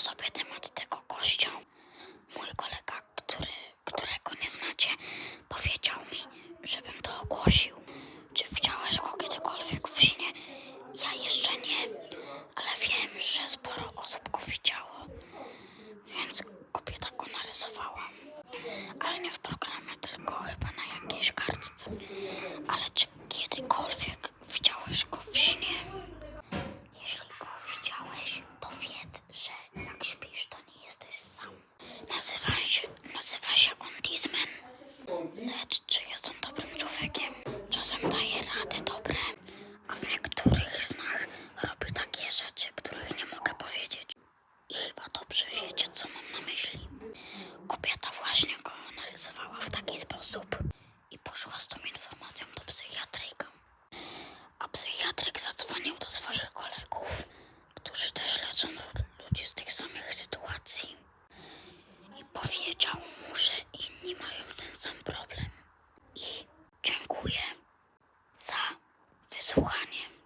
sobie temat tego gościa. Mój kolega, który, którego nie znacie, powiedział mi, żebym to ogłosił. Czy widziałeś go kiedykolwiek w śnie? Ja jeszcze nie, ale wiem, że sporo osób go widziało. Więc kobieta go narysowała. Ale nie w programie, tylko chyba na jakiejś kartce. Ale czy kiedykolwiek widziałeś go w śnie? Jeśli go widziałeś, to wiedz, że jak śpisz, to nie jesteś sam. Nazywa się, nazywa się on Disman. Lecz czy jest on dobrym człowiekiem? Czasem daje rady dobre, a w niektórych snach robi takie rzeczy, których nie mogę powiedzieć. I chyba dobrze wiecie, co mam na myśli. Kobieta właśnie go narysowała w taki sposób i poszła z tą informacją do psychiatryka. A psychiatryk zadzwonił do swoich kolegów, którzy też leczą lu- ludzi z tych samych sytuacji. ten sam problem. I dziękuję za wysłuchanie.